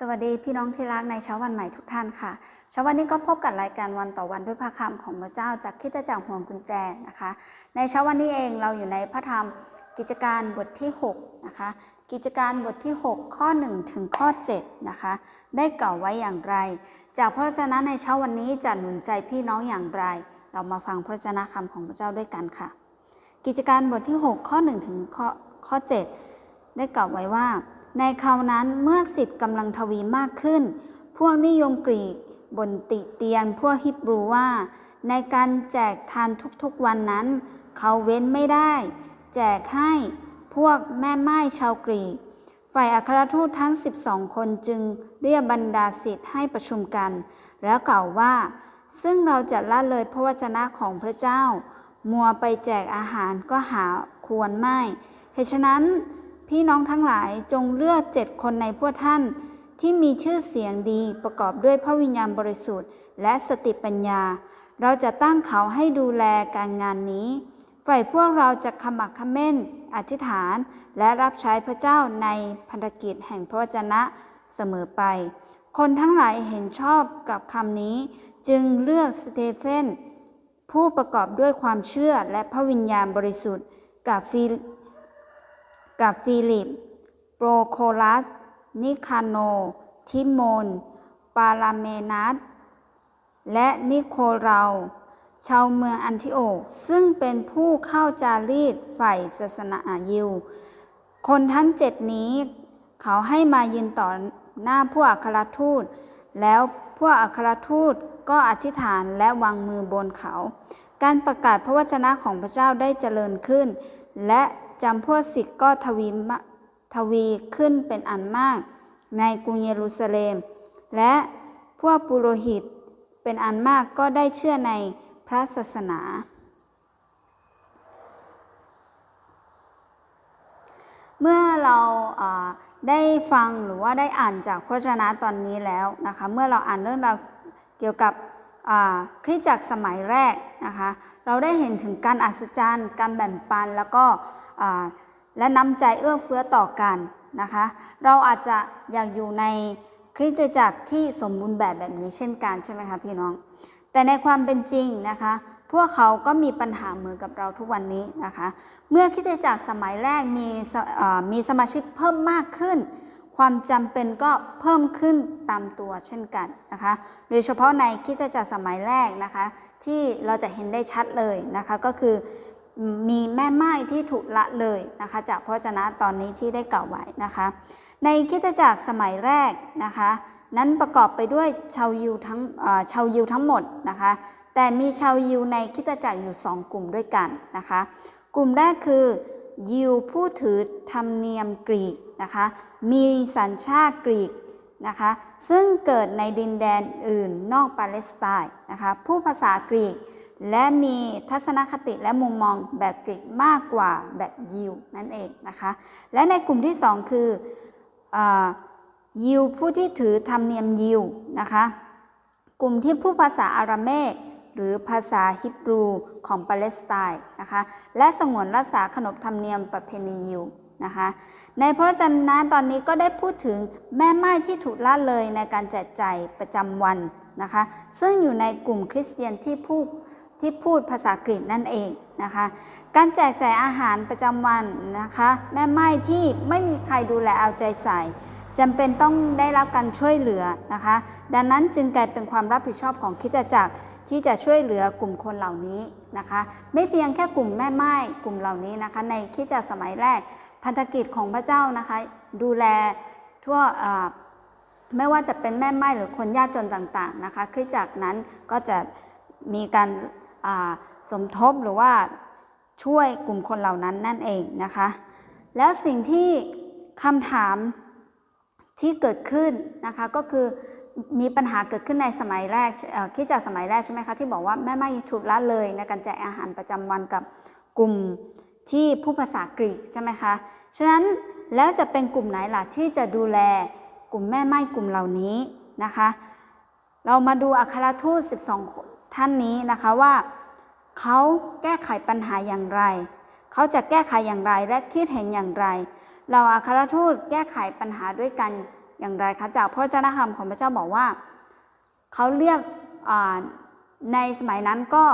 สวัสดีพี่น้องที่รักในเช้าวันใหม่ทุกท่านค่ะ เช้าวันนี้ก็พบกับรายการวันต่อวันด้วยพระคำของพระเจ้าจากคิดจักรห่วงกุญแจนะคะ ในเช้าวันนี้เองเราอยู่ในพระธรรมกิจการบทที่6นะคะ กิจการบทที่ 6 ข้อ 1 ถึงข้อ7นะคะ ได้กล่าวไว้อย่างไร จากพระวจนะในเช้าวันนี้จะหนุนใจพี่น้องอย่างไร เรามาฟังพระวจนะคำของพระเจ้าด้วยกันค่ะ กิจการบทที่ 6 ข้อ1ถึงข้อข้อ7ได้กล่าวไว้ว่า ในคราวนั้นเมื่อสิทธิ์กำลังทวีมากขึ้น พวกนิยมกรีกบนติเตียนพวกฮิบรูว่า ในการแจกทานทุกๆวันนั้น เขาเว้นไม่ได้ แจกให้พวกแม่ไม้ชาวกรีก ฝ่ายอัครทูตทั้ง 12 คนจึงเรียกบรรดาสิทธิ์ให้ประชุมกัน แล้วกล่าวว่า ซึ่งเราจะละเลยพระวจนะของพระเจ้า มัวไปแจกอาหารก็หาควรไม่เหตุฉะนั้น พี่น้องทั้งหลายจงเลือกเจ็ดคนในพวกท่าน ที่มีชื่อเสียงดีประกอบด้วยพระวิญญาณบริสุทธิ์ และสติปัญญา เราจะตั้งเขาให้ดูแลการงานนี้ ฝ่ายพวกเราจะขมักเขม้น อธิษฐาน และรับใช้พระเจ้าในพันธกิจแห่งพระวจนะเสมอไป คนทั้งหลายเห็นชอบกับคำนี้ จึงเลือกสเตเฟนผู้ประกอบด้วยความเชื่อและพระวิญญาณบริสุทธิ์ กับฟิ กับฟิลิป โปรโคลัส นิคาโน ทิโมน ปาลาเมนัส และนิโคเรา ชาวเมืองอันทิโอก ซึ่งเป็นผู้เข้าจารีตฝ่ายศาสนายิว คนทั้งเจ็ดนี้ เขาให้มายืนต่อหน้าผู้อัครทูต แล้วผู้อัครทูตก็อธิษฐานและวางมือบนเขา การประกาศพระวจนะของพระเจ้าได้เจริญขึ้น และ จำพวกศิษย์ก็ทวีทวีขึ้นเป็นอันมาก ในกรุงเยรูซาเล็ม และพวกปุโรหิตเป็นอันมากก็ได้เชื่อในพระศาสนา เมื่อเราได้ฟังหรือว่าได้อ่านจากพระวจนะตอนนี้แล้วนะคะ เมื่อเราอ่านเรื่องราวเกี่ยวกับคริสตจักรสมัยแรกนะคะ เราได้เห็นถึงการอัศจรรย์ การแบ่งปันแล้วก็ และน้ำใจเอื้อเฟื้อต่อกันนะคะ เราอาจจะอยากอยู่ในคริสตจักรที่สมบูรณ์แบบแบบนี้เช่นกันใช่ไหมคะพี่น้อง แต่ในความเป็นจริงนะคะ พวกเขาก็มีปัญหาเหมือนกับเราทุกวันนี้นะคะ เมื่อคริดจักรสมัยแรกมีมีสมาชิกเพิ่มมากขึ้น ความจำเป็นก็เพิ่มขึ้นตามตัวเช่นกันนะคะ โดยเฉพาะในคริดจักรสมัยแรกนะคะ ที่เราจะเห็นได้ชัดเลยนะคะก็คือ มีแม่ไม้ที่ถูกละเลยนะคะ จากพระวจนะตอนนี้ที่ได้กล่าวไว้นะคะ ในคิดจักรสมัยแรกนะคะ นั้นประกอบไปด้วยชาวยิวทั้งชาวยิวทั้งหมดนะคะ แต่มีชาวยิวในคริสตจักรอยู่สองกลุ่มด้วยกันนะคะ กลุ่มแรกคือยิวผู้ถือธรรมเนียมกรีกนะคะ มีสัญชาติกรีกนะคะ ซึ่งเกิดในดินแดนอื่นนอกปาเลสไตน์นะคะ ผู้ภาษากรีก และมีทัศนคติและมุมมองแบบกรีกมากกว่าแบบยิวนั่นเองนะคะ และในกลุ่มที่สองคืออยิวผู้ที่ถือธรรมเนียมยิวนะคะ กลุ่มที่พูดภาษาอาราเมกหรือภาษาฮิบรูของปาเลสไตน์นะคะ และสงวนรักษาขนบธรรมเนียมประเพณียิวนะคะ ในพระวจนะตอนนี้ก็ได้พูดถึงแม่ไม้ที่ถูกละเลยในการแจกจ่ายประจำวันนะคะ ซึ่งอยู่ในกลุ่มคริสเตียนที่พูด ที่พูดภาษากรีกนั่นเองนะคะ การแจกจ่ายอาหารประจำวันนะคะ แม่ไม้ที่ไม่มีใครดูแลเอาใจใส่จำเป็นต้องได้รับการช่วยเหลือนะคะ ดังนั้นจึงกลายเป็นความรับผิดชอบของคริสตจักรที่จะช่วยเหลือกลุ่มคนเหล่านี้นะคะ ไม่เพียงแค่กลุ่มแม่ไม้กลุ่มเหล่านี้นะคะ ในคริสตจักรสมัยแรก พันธกิจของพระเจ้านะคะ ดูแลทั่วไม่ว่าจะเป็นแม่ไม้หรือคนยากจนต่างๆนะคะคริสตจักรนั้นก็จะมีการ สมทบหรือว่าช่วยกลุ่มคนเหล่านั้นนั่นเองนะคะ แล้วสิ่งที่คำถามที่เกิดขึ้นนะคะก็คือมีปัญหาเกิดขึ้นในสมัยแรกคิดจากสมัยแรกใช่ไหมคะที่บอกว่าแม่ไม่ถูกละเลยในการแจกอาหารประจำวันกับกลุ่มที่ผู้ภาษากรีกใช่ไหมคะฉะนั้นแล้วจะเป็นกลุ่มไหนล่ะที่จะดูแลกลุ่มแม่ไม้กลุ่มเหล่านี้นะคะ เรามาดูอัครทูต 12 ท่านนี้นะคะว่าเขาแก้ไขปัญหาอย่างไร เขาจะแก้ไขอย่างไรและคิดเห็นอย่างไร เราอัครทูตแก้ไขปัญหาด้วยกันอย่างไรคะจากพระเจ้าธรรมของพระเจ้าบอกว่าเขาเรียกในสมัยนั้นก็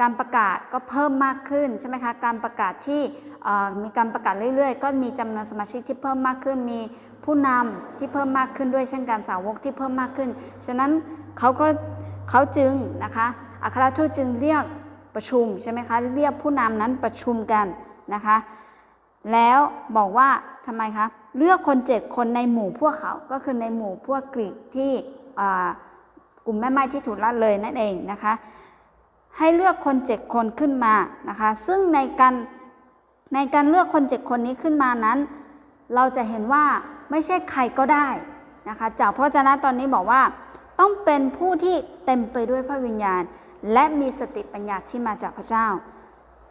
การประกาศก็เพิ่มมากขึ้นใช่ไหมคะการประกาศที่มีการประกาศเรื่อยๆ ก็มีจำนวนสมาชิกที่เพิ่มมากขึ้น มีผู้นำที่เพิ่มมากขึ้นด้วยเช่นการสาวกที่เพิ่มมากขึ้น ฉะนั้นเขาก็ เขาจึงนะคะอัครทูตจึงเรียกประชุมใช่ไหมคะเรียกผู้นำนั้นประชุมกันนะคะ แล้วบอกว่าทำไมคะเลือกคนเจ็ดคนในหมู่พวกเขาก็คือในหมู่พวกกรีกที่กลุ่มแม่ไม้ที่ถูกละเลยนั่นเองนะคะ ให้เลือกคนเจ็ดคนขึ้นมานะคะ ซึ่งในการในการเลือกคนเจ็ดคนนี้ขึ้นมานั้น เราจะเห็นว่าไม่ใช่ใครก็ได้นะคะจากพระเจ้าตอนนี้บอกว่า ต้องเป็นผู้ที่เต็มไปด้วยพระวิญญาณ และมีสติปัญญาที่มาจากพระเจ้า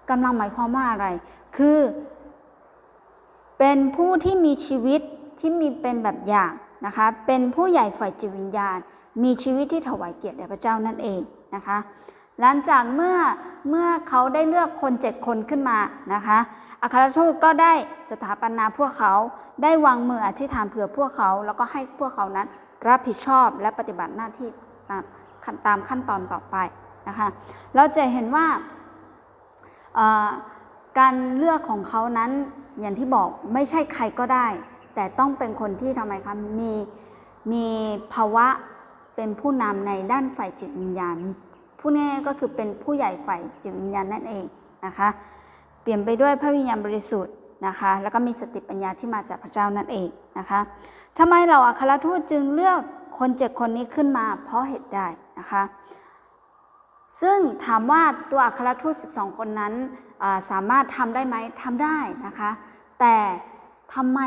กำลังหมายความว่าอะไร คือ เป็นผู้ที่มีชีวิตที่มีเป็นแบบอย่างนะคะ เป็นผู้ใหญ่ฝ่ายจิตวิญญาณ มีชีวิตที่ถวายเกียรติแด่พระเจ้านั่นเองนะคะ หลังจากเมื่อเมื่อเขาได้เลือกคนเจ็ดคนขึ้นมานะคะอัครทูตก็ได้สถาปนาพวกเขา ได้วางมืออธิษฐานเผื่อพวกเขา แล้วก็ให้พวกเขานั้น รับผิดชอบและปฏิบัติหน้าที่ตามขั้นตามขั้นตอนต่อไปนะคะเราจะเห็นว่าการเลือกของเขานั้นอย่างที่บอกไม่ใช่ใครก็ได้ แต่ต้องเป็นคนที่ทำไมคะมีมีภาวะเป็นผู้นำในด้านฝ่ายจิตวิญญาณผู้นี้ก็คือเป็นผู้ใหญ่ฝ่ายจิตวิญญาณนั่นเองนะคะเปลี่ยนไปด้วยพระวิญญาณบริสุทธิ์ นะคะ แล้วก็มีสติปัญญาที่มาจากพระเจ้านั่นเองนะคะทำไมเราอัครทูตจึงเลือกคนเจ็ดคนนี้ขึ้นมา เพราะเหตุใดนะคะ ซึ่งถามว่าตัวอัครทูต 12 คนนั้นสามารถทำได้ไหมทำได้นะคะ แต่ทำไม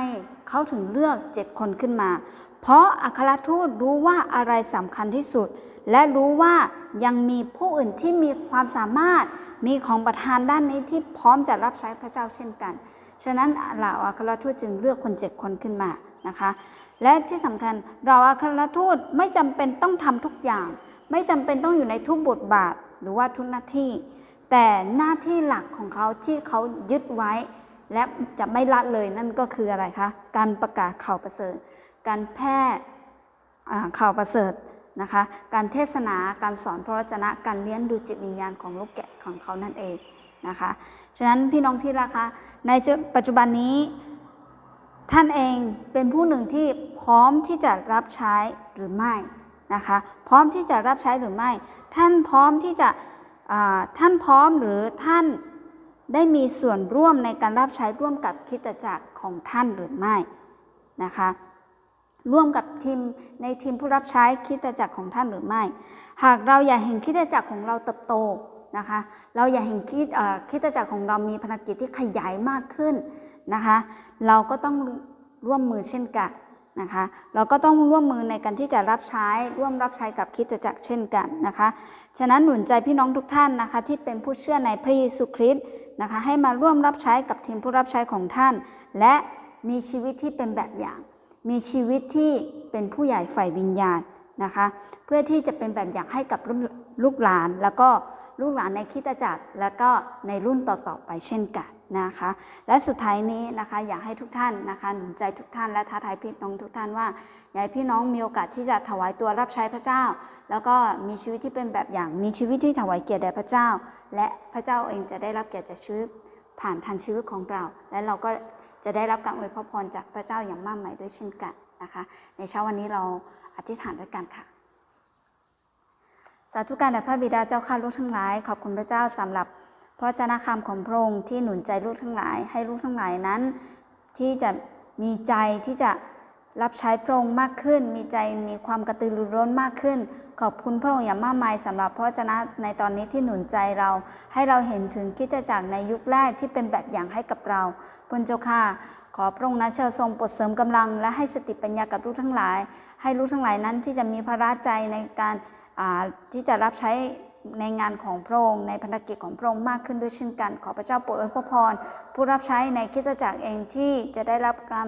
เขาถึงเลือก 7 คนขึ้นมา เพราะอัครทูตรู้ว่าอะไรสำคัญที่สุด และรู้ว่ายังมีผู้อื่นที่มีความสามารถมีของประทานด้านนี้ที่พร้อมจะรับใช้พระเจ้าเช่นกัน ฉะนั้นเหล่าอัครทูตจึงเลือกคนเจ็ดคนขึ้นมานะคะ และที่สำคัญเราอัครทูตไม่จำเป็นต้องทำทุกอย่าง ไม่จำเป็นต้องอยู่ในทุกบทบาทหรือว่าทุกหน้าที่ แต่หน้าที่หลักของเขาที่เขายึดไว้ และจะไม่ละเลยนั่นก็คืออะไรคะการประกาศข่าวประเสริฐ การแพร่ข่าวประเสริฐนะคะ การเทศนาการสอนพระวจนะการเลี้ยงดูจิตวิญญาณของลูกแกะของเขานั่นเอง นะคะ ฉะนั้นพี่น้องที่รักคะในปัจจุบันนี้ ท่านเองเป็นผู้หนึ่งที่พร้อมที่จะรับใช้หรือไม่นะคะ พร้อมที่จะรับใช้หรือไม่ ท่านพร้อมที่จะท่านพร้อมหรือท่านได้มีส่วนร่วมในการรับใช้ร่วมกับคิดจักรของท่านหรือไม่นะคะ ร่วมกับทีมในทีมผู้รับใช้คิดจักรของท่านหรือไม่ หากเราอยากเห็นคิดจักรของเราเติบโต นะคะ เราอยากเห็นคริสเอ่อคริดจักรของเรามีภารกิจที่ขยายมากขึ้นนะคะ เราก็ต้องร่วมมือเช่นกันนะคะ เราก็ต้องร่วมมือในการที่จะรับใช้ร่วมรับใช้กับคิดจักรเช่นกันนะคะ ฉะนั้นหนุนใจพี่น้องทุกท่านนะคะ ที่เป็นผู้เชื่อในพระเยซูคริสต์นะคะ ให้มาร่วมรับใช้กับทีมผู้รับใช้ของท่าน และมีชีวิตที่เป็นแบบอย่าง มีชีวิตที่เป็นผู้ใหญ่ฝ่ายวิญญาณนะคะ เพื่อที่จะเป็นแบบอย่างให้กับ ลูกหลาน แล้วก็ลูกหลานในคิดจักรแล้วก็ในรุ่นต่อๆไปเช่นกันนะคะ และสุดท้ายนี้นะคะอยากให้ทุกท่านนะคะหนุนใจทุกท่านและท้าทายพี่น้องทุกท่านว่าอยากให้พี่น้องมีโอกาสที่จะถวายตัวรับใช้พระเจ้า แล้วก็มีชีวิตที่เป็นแบบอย่างมีชีวิตที่ถวายเกียรติแด่พระเจ้า และพระเจ้าเองจะได้รับเกียรติจากชีวิตผ่านทางชีวิตของเรา และเราก็จะได้รับการอวยพรจากพระเจ้าอย่างมากมายด้วยเช่นกันนะคะ ในเช้าวันนี้เราอธิษฐานด้วยกันค่ะ สาธุการแด่พระบิดาเจ้าข้าลูกทั้งหลาย ขอบคุณพระเจ้าสำหรับพระวจนะคำของพระองค์ที่หนุนใจลูกทั้งหลาย ให้ลูกทั้งหลายนั้น ที่จะมีใจที่จะรับใช้พระองค์มากขึ้น มีใจมีความกระตือรือร้นมากขึ้น ขอบคุณพระองค์อย่างมากมายสำหรับพระวจนะในตอนนี้ที่หนุนใจเรา ให้เราเห็นถึงคิดจักรในยุคแรกที่เป็นแบบอย่างให้กับเราพระเจ้าค่ะขอพระองค์นะเชิญทรงปรดเสริมกำลัง และให้สติปัญญากับลูกทั้งหลาย ให้ลูกทั้งหลายนั้นที่จะมีพระราชใจในการ ที่จะรับใช้ในงานของพระองค์ในภารกิจของพระองค์มากขึ้นด้วยเช่นกัน ขอพระเจ้าโปรดอวยพร ผู้รับใช้ในคิดจักรเองที่จะได้รับการ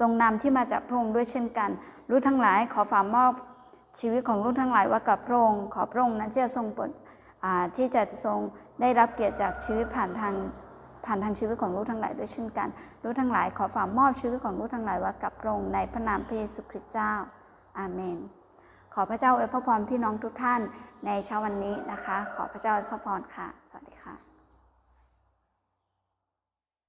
ทรงนำที่มาจากพระองค์ด้วยเช่นกันลูกทั้งหลายขอฝากมอบชีวิตของลูกทั้งหลายไว้กับพระองค์ขอพระองค์นั้นจะทรงโปรดที่จะทรงได้รับเกียรติจากชีวิตผ่านทางผ่านทางชีวิตของลูกทั้งหลายด้วยเช่นกันลูกทั้งหลายขอฝากมอบชีวิตของลูกทั้งหลายว่ากับพระองค์ในพระนามพระเยซูคริสต์เจ้าอาเมน ขอพระเจ้าอวยพระพรพี่น้องทุกท่านในเช้าวันนี้นะคะ ขอพระเจ้าอวยพระพรค่ะ สวัสดีค่ะ